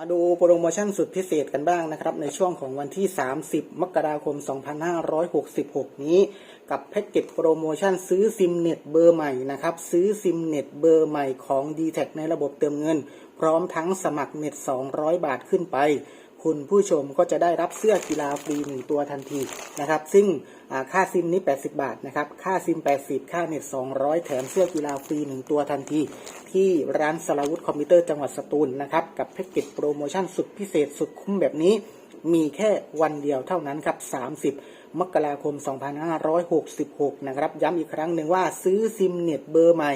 มาดูโปรโมชั่นสุดพิเศษกันบ้างนะครับ ในช่วงของวันที่ 30 มกราคม 2566 นี้ กับแพ็กเกจโปรโมชั่นซื้อซิมเน็ตเบอร์ใหม่นะครับ ซื้อซิมเน็ตเบอร์ใหม่ของ d t แทในระบบเติมเงิน พร้อมทั้งสมัครเน็ต 200 บาทขึ้นไป คุณผู้ชมก็จะได้รับเสื้อกีฬาฟรีหนึ่งตัวทันทีนะครับ ซึ่งค่าซิมนี้ 80 บาทนะครับ ค่าซิม 80 ค่าเน็ต 200 แถมเสื้อกีฬาฟรีหนึ่งตัวทันที ที่ร้านสลาวุธคอมพิวเตอร์จังหวัดสตูลนะครับ กับแพ็กเกจโปรโมชั่นสุดพิเศษสุดคุ้มแบบนี้ มีแค่วันเดียวเท่านั้นครับ 30 มกราคม 2566 นะครับ ย้ำอีกครั้งหนึ่งว่าซื้อซิมเน็ตเบอร์ใหม่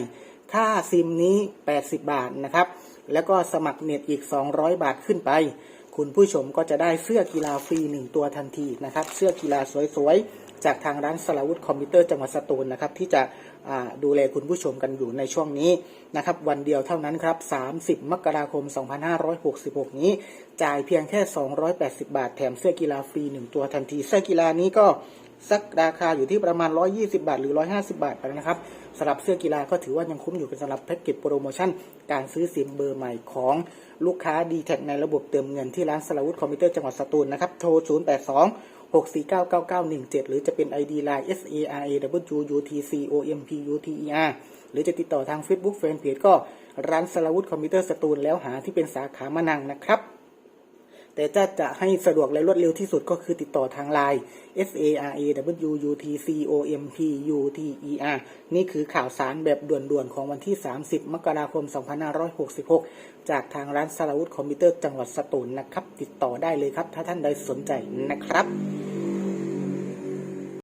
ค่าซิมนี้ 80 บาทนะครับ แล้วก็สมัครเน็ตอีก 200 บาทขึ้นไป คุณผู้ชมก็จะได้เสื้อกีฬาฟรีหนึ่งตัวทันทีนะครับ เสื้อกีฬาสวยๆ จากทางร้านสลาวุธคอมพิวเตอร์จังหวัดสตูลนะครับ ที่จะดูแลคุณผู้ชมกันอยู่ในช่วงนี้นะครับ วันเดียวเท่านั้นครับ 30 มกราคม 2566 นี้ จ่ายเพียงแค่ 280 บาท แถมเสื้อกีฬาฟรีหนึ่งตัวทันที เสื้อกีฬานี้ก็ สักราคาอยู่ที่ประมาณ 120 บาท หรือ 150 บาทไปนะครับสำหรับเสื้อกีฬาก็ถือว่ายังคุ้มอยู่เป็นสำหรับแพ็กเกจโปรโมชั่น การซื้อซิมเบอร์ใหม่ของลูกค้า d t แทในระบบเติมเงินที่ร้านสลาวุธคอมพิวเตอร์จังหวัดสตูลนะครับโทร 082 6499917 หรือจะเป็น ID Line S A R A W U T C O M P U T E R หรือจะติดต่อทาง Facebook Fanpage ก็ร้านสลาวุธคอมพิวเตอร์สตูลแล้วหาที่เป็นสาขามะนังนะครับ แต่จะจะให้สะดวกและรวดเร็วที่สุดก็คือติดต่อทางไลน์ S A R A W U T C O M P U T E R นี่คือข่าวสารแบบด่วนๆ ของวันที่ 30 มกราคม 2566 จากทางร้านสารวุธคอมพิวเตอร์จังหวัดสตูลนะครับ ติดต่อได้เลยครับ ถ้าท่านใดสนใจนะครับ